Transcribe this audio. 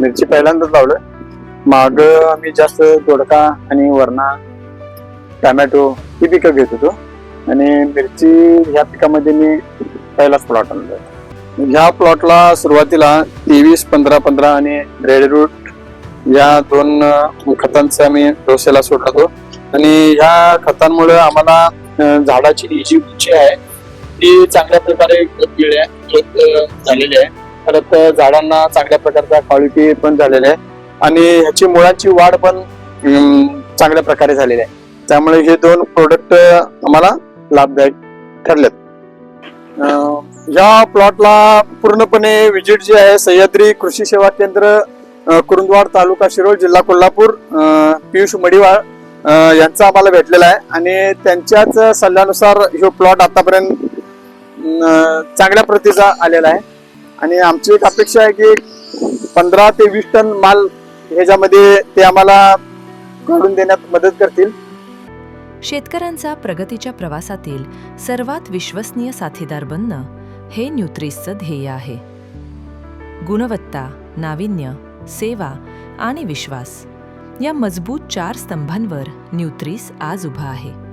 मिरची पहिल्यांदाच लावलं माग आम्ही जास्त दोडका आणि वरणा टमॅटो ही पिकं घेत होतो. आणि मिरची ह्या पिकामध्ये मी पहिलाच प्लॉट आणला ह्या प्लॉटला सुरुवातीला तेवीस पंधरा पंधरा आणि रेड रूट या दोन खतांचा आम्ही डोसेला सोडला होतो आणि ह्या खतांमुळे आम्हाला झाडाची जी उंची आहे ती चांगल्या प्रकारे growth झालेली आहे. परत झाडांना चांगल्या प्रकारचा क्वालिटी पण झालेला आहे. आणि ह्याची मुळांची वाढ पण चांगल्या प्रकारे झालेली आहे. त्यामुळे हे दोन प्रोडक्ट आम्हाला लाभदायक ठरलेत. या प्लॉटला पूर्णपणे विजिट जी आहे सह्याद्री कृषी सेवा केंद्र कुरुंदवाड तालुका शिरोळ जिल्हा कोल्हापूर पियुष मडिवाळ यांचा आम्हाला भेटलेला आहे. आणि त्यांच्याच सल्ल्यानुसार हा प्लॉट आतापर्यंत चांगल्या प्रतीचा आलेला आहे. आणि आमची एक अपेक्षा आहे की पंधरा ते वीस टन माल ह्याच्यामध्ये ते आम्हाला काढून देण्यात मदत करतील. शेतकऱ्यांचा प्रगतीच्या प्रवासातील सर्वात विश्वसनीय साथीदार बनणं हे न्यूट्रिसचं ध्येय आहे. गुणवत्ता नाविन्य सेवा आणि विश्वास या मजबूत चार स्तंभांवर न्यूट्रिस आज उभा आहे.